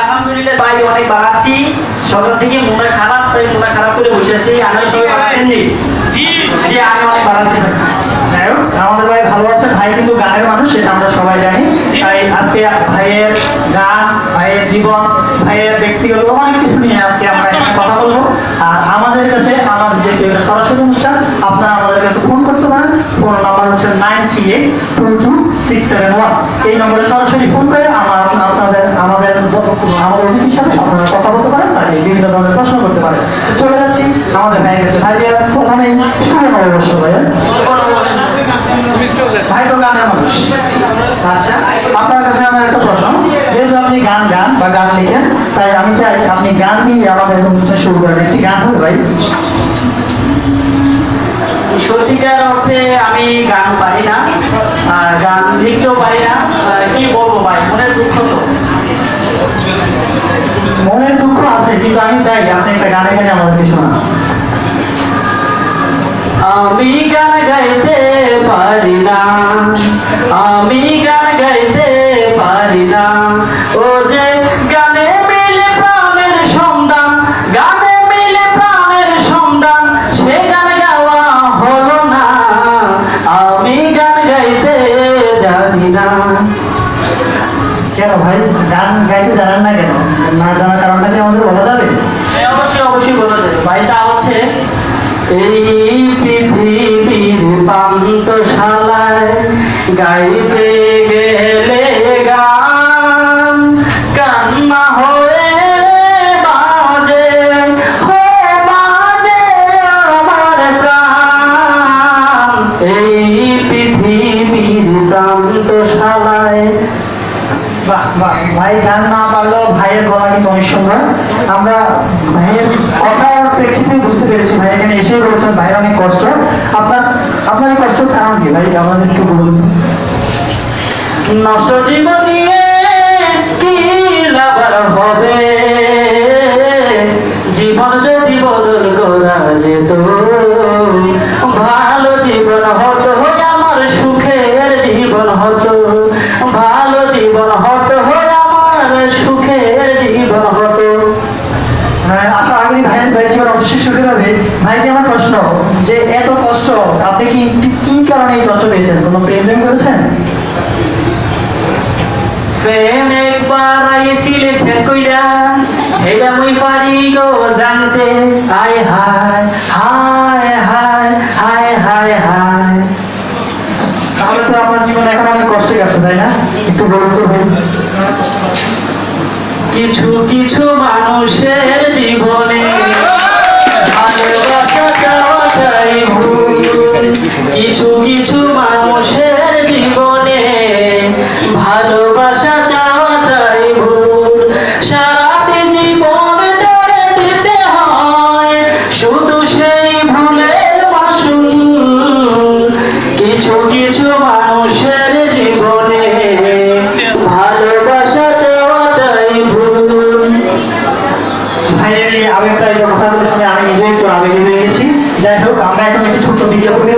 আলহামদুলিল্লাহ ভাই অনেক বাড়াচ্ছি সকাল থেকে মনটা খারাপ তাই মনটা খারাপ করে বসে আছি। আমি সবাই বাড়াচ্ছেন নি? আমি অনেক বাড়াচ্ছি ভাই। যাই হোক, আমাদের ভাই ভালো আছে। ভাই কিন্তু গানের মানুষ সেটা আমরা সবাই জানি। তাই আজকে ভাইয়ের গান ভাইয়ের জীবন ভাইয়ের ব্যক্তিগত অনেক কিছু নিয়ে আজকে আমরা কথা বলব। আর আমাদের কাছে আমাদের যে সরাসরি অনুষ্ঠান আপনারা আমাদের কাছে ফোন করতে পারেন ফোন নাম্বার হচ্ছে nine three eight two two six seven one. এই নম্বরে সরাসরি ফোন করে আমার আপনাদের আমাদের আমাদের আপনারা কথা বলতে পারেন বিভিন্ন ধরনের প্রশ্ন করতে পারেন। চলে যাচ্ছি ভাইয়া প্রথমেই শুভ ভাইয়া ভাই তো গানের মানুষ। আচ্ছা আপনার কাছে আমার একটা প্রশ্ন। যেহেতু আপনি গান গান বা গান লিখেন, তাই আমি চাই আপনি গান দিয়ে আমাদের শুরু করেন। একটি গান হবে ভাই। সত্যিকার অর্থে আমি গান পারি না আর গান লিখতেও পারি না। কি বলব ভাই মনের দুঃখ তো? মনের দুঃখ আছে কিন্তু আমি চাই আপনি একটা গান এখানে আমাদেরকে শোনান আমি গান গাইতে পারি না আমি গান গাইতে পারি না। ও যে কেন ভাই? গান গাইতে জানেন না কেন? না জানার কারণটা কি আমাদের বলা যাবে? হ্যাঁ, অবশ্যই অবশ্যই বলা যাবে। ভাইটা হচ্ছে এই পৃথিবীর পান্তশালায় গাইতে কষ্ট আপনার আপনার কষ্ট কারণ কি ভাই আমাদের একটু বলুন। নষ্ট জীবন ভাইকে আমার প্রশ্ন যে এত কষ্ট আপনি কি কি কারণে এই কষ্ট পেয়েছেন? কোনো প্রেম প্রেম করেছেন? প্রেম একবার আইছিলে সে কইরা মুই পারি গো জানতে। হায় হায় হায় হায় হায় হায় হায়। তাহলে তো আপনার জীবন এখন অনেক কষ্টে গেছে তাই না? একটু কিছু কিছু মানুষের জীবনে ভালোবাসা কিছু কিছু মানুষের জীবনে ভালোবাসা চাওয়াটাই ভুল। সারাটি জীবন ধরে দিতে হয় শুধু সেই ভুলের মাসুল। কিছু কিছু মানুষের জীবনে ভালোবাসা চাওয়াটাই ভুল। ভাইয়ের কথাগুলো শুনে আমি নিজে গেছি। যাই হোক, আমরা এখন একটু ছোট্ট বিজ্ঞাপন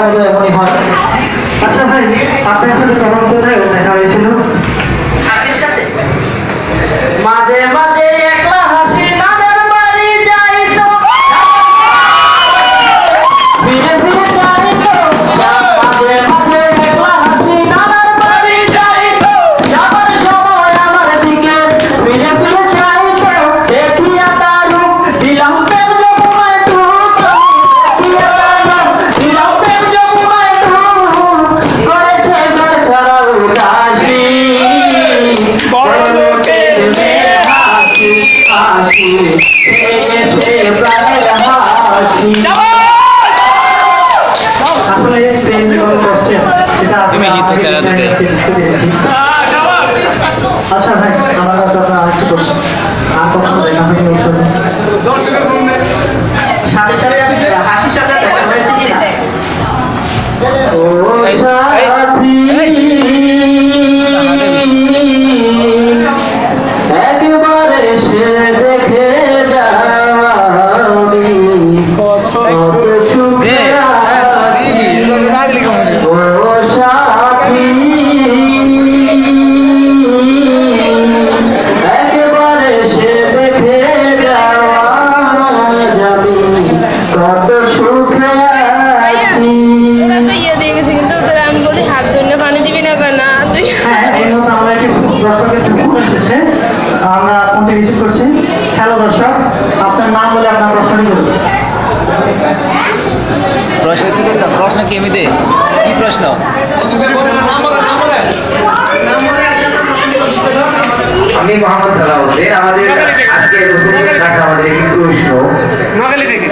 আমাদের এমনই হয়। আচ্ছা ভাই আপনি এখন তখন কোথায় নিয়োজিত চ্যানেলটিতে আচ্ছা ভাই আমার কাছে আপনার আর আমি মোহাম্মদ সালাউদ্দিন আমাদের আজকে আমাদের একটি প্রশ্ন। নোয়াখালী থেকে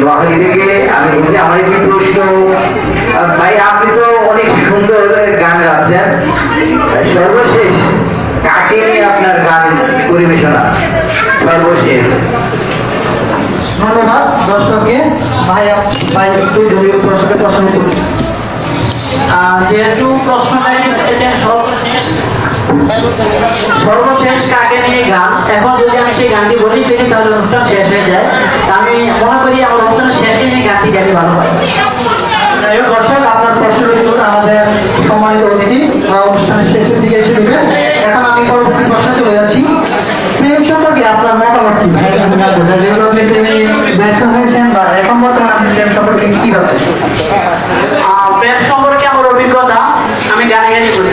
নোয়াখালী থেকে আমি বলছি আমার একটি প্রশ্ন। ভাই আপনি তো অনেক সুন্দর গান গাচ্ছেন। সর্বশেষ কাকে আপনার গান পরিবেশনা? সর্বশেষ। ধন্যবাদ দর্শককে। ভাই ভাই একটু যদি প্রশ্ন যেহেতু সর্বশেষ সর্বশেষ কাকে নিয়ে গান? এখন যদি আমি সেই গানটি বলি ফেলি তাহলে অনুষ্ঠান শেষ হয়ে যায়। আমি মনে করি আমার অনুষ্ঠান শেষে নিয়ে গানটি গাড়ি ভালো হয়। যাই হোক দর্শক আপনার প্রশ্নের উত্তর আমাদের সময় রয়েছি বা শেষের দিকে এসে দেবে। এখন আমি পরবর্তী প্রশ্নে চলে যাচ্ছি। প্রেম সম্পর্কে আপনার মতামত কি? ব্যর্থ হয়েছেন বা এখন বর্তমানে আপনি প্রেম সম্পর্কে কি ভাবছেন? প্রেম সম্পর্কে আমার অভিজ্ঞতা আমি গানে গানে বলি।